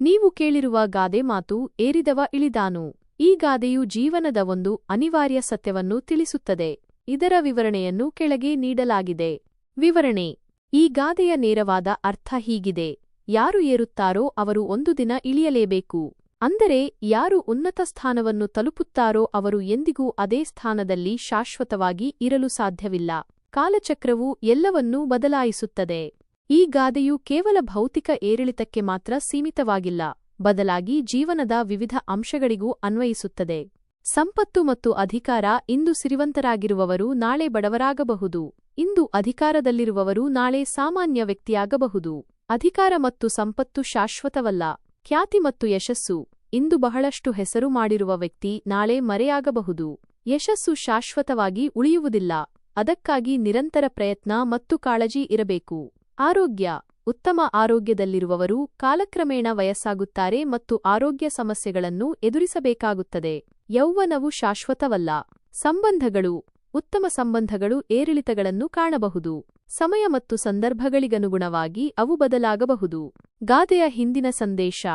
ನೀವು ಕೇಳಿರುವ ಗಾದೆ ಮಾತು ಏರಿದವ ಇಳಿದಾನು. ಈ ಗಾದೆಯು ಜೀವನದ ಒಂದು ಅನಿವಾರ್ಯ ಸತ್ಯವನ್ನು ತಿಳಿಸುತ್ತದೆ. ಇದರ ವಿವರಣೆಯನ್ನು ಕೆಳಗೆ ನೀಡಲಾಗಿದೆ. ವಿವರಣೆ. ಈ ಗಾದೆಯ ನೇರವಾದ ಅರ್ಥ ಹೀಗಿದೆ. ಯಾರು ಏರುತ್ತಾರೋ ಅವರು ಒಂದು ದಿನ ಇಳಿಯಲೇಬೇಕು. ಅಂದರೆ, ಯಾರು ಉನ್ನತ ಸ್ಥಾನವನ್ನು ತಲುಪುತ್ತಾರೋ ಅವರು ಎಂದಿಗೂ ಅದೇ ಸ್ಥಾನದಲ್ಲಿ ಶಾಶ್ವತವಾಗಿ ಇರಲು ಸಾಧ್ಯವಿಲ್ಲ. ಕಾಲಚಕ್ರವು ಎಲ್ಲವನ್ನೂ ಬದಲಾಯಿಸುತ್ತದೆ. ಈ ಗಾದೆಯು ಕೇವಲ ಭೌತಿಕ ಏರಿಳಿತಕ್ಕೆ ಮಾತ್ರ ಸೀಮಿತವಾಗಿಲ್ಲ, ಬದಲಾಗಿ ಜೀವನದ ವಿವಿಧ ಅಂಶಗಳಿಗೂ ಅನ್ವಯಿಸುತ್ತದೆ. ಸಂಪತ್ತು ಮತ್ತು ಅಧಿಕಾರ ಇಂದು ಸಿರಿವಂತರಾಗಿರುವವರು ನಾಳೆ ಬಡವರಾಗಬಹುದು, ಇಂದು ಅಧಿಕಾರದಲ್ಲಿರುವವರು ನಾಳೆ ಸಾಮಾನ್ಯ ವ್ಯಕ್ತಿಯಾಗಬಹುದು. ಅಧಿಕಾರ ಮತ್ತು ಸಂಪತ್ತು ಶಾಶ್ವತವಲ್ಲ, ಖ್ಯಾತಿ ಮತ್ತು ಯಶಸ್ಸು, ಇಂದು ಬಹಳಷ್ಟು ಹೆಸರು ಮಾಡಿರುವ ವ್ಯಕ್ತಿ ನಾಳೆ ಮರೆಯಾಗಬಹುದು. ಯಶಸ್ಸು ಶಾಶ್ವತವಾಗಿ ಉಳಿಯುವುದಿಲ್ಲ, ಅದಕ್ಕಾಗಿ ನಿರಂತರ ಪ್ರಯತ್ನ ಮತ್ತು ಕಾಳಜಿ ಇರಬೇಕು. ಆರೋಗ್ಯ, ಉತ್ತಮ ಆರೋಗ್ಯದಲ್ಲಿರುವವರು ಕಾಲಕ್ರಮೇಣ ವಯಸ್ಸಾಗುತ್ತಾರೆ ಮತ್ತು ಆರೋಗ್ಯ ಸಮಸ್ಯೆಗಳನ್ನು ಎದುರಿಸಬೇಕಾಗುತ್ತದೆ. ಯೌವನವು ಶಾಶ್ವತವಲ್ಲ. ಸಂಬಂಧಗಳು, ಉತ್ತಮ ಸಂಬಂಧಗಳು ಏರಿಳಿತಗಳನ್ನು ಕಾಣಬಹುದು. ಸಮಯ ಮತ್ತು ಸಂದರ್ಭಗಳಿಗನುಗುಣವಾಗಿ ಅವು ಬದಲಾಗಬಹುದು. ಗಾದೆಯ ಹಿಂದಿನ ಸಂದೇಶ,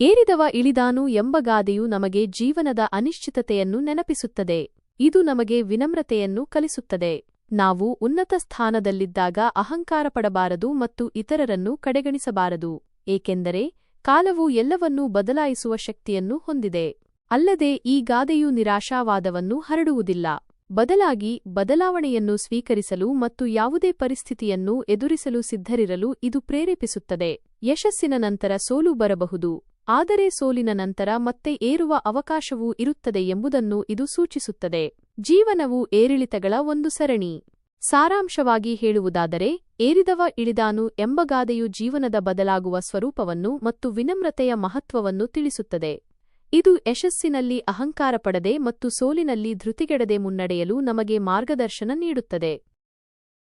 ಏರಿದವ ಇಳಿದಾನು ಎಂಬ ಗಾದೆಯು ನಮಗೆ ಜೀವನದ ಅನಿಶ್ಚಿತತೆಯನ್ನು ನೆನಪಿಸುತ್ತದೆ. ಇದು ನಮಗೆ ವಿನಮ್ರತೆಯನ್ನು ಕಲಿಸುತ್ತದೆ. ನಾವು ಉನ್ನತ ಸ್ಥಾನದಲ್ಲಿದ್ದಾಗ ಅಹಂಕಾರ ಪಡಬಾರದು ಮತ್ತು ಇತರರನ್ನು ಕಡೆಗಣಿಸಬಾರದು, ಏಕೆಂದರೆ ಕಾಲವು ಎಲ್ಲವನ್ನೂ ಬದಲಾಯಿಸುವ ಶಕ್ತಿಯನ್ನು ಹೊಂದಿದೆ. ಅಲ್ಲದೆ ಈ ಗಾದೆಯು ನಿರಾಶಾವಾದವನ್ನು ಹರಡುವುದಿಲ್ಲ. ಬದಲಾಗಿ ಬದಲಾವಣೆಯನ್ನು ಸ್ವೀಕರಿಸಲು ಮತ್ತು ಯಾವುದೇ ಪರಿಸ್ಥಿತಿಯನ್ನು ಎದುರಿಸಲು ಸಿದ್ಧರಿರಲು ಇದು ಪ್ರೇರೇಪಿಸುತ್ತದೆ. ಯಶಸ್ಸಿನ ನಂತರ ಸೋಲು ಬರಬಹುದು. ಆದರೆ ಸೋಲಿನ ನಂತರ ಮತ್ತೆ ಏರುವ ಅವಕಾಶವೂ ಇರುತ್ತದೆ ಎಂಬುದನ್ನು ಇದು ಸೂಚಿಸುತ್ತದೆ. ಜೀವನವು ಏರಿಳಿತಗಳ ಒಂದು ಸರಣಿ. ಸಾರಾಂಶವಾಗಿ ಹೇಳುವುದಾದರೆ, ಏರಿದವ ಇಳಿದಾನು ಎಂಬ ಗಾದೆಯು ಜೀವನದ ಬದಲಾಗುವ ಸ್ವರೂಪವನ್ನು ಮತ್ತು ವಿನಮ್ರತೆಯ ಮಹತ್ವವನ್ನು ತಿಳಿಸುತ್ತದೆ. ಇದು ಯಶಸ್ಸಿನಲ್ಲಿ ಅಹಂಕಾರ ಪಡದೆ ಮತ್ತು ಸೋಲಿನಲ್ಲಿ ಧೃತಿಗೆಡದೆ ಮುನ್ನಡೆಯಲು ನಮಗೆ ಮಾರ್ಗದರ್ಶನ ನೀಡುತ್ತದೆ.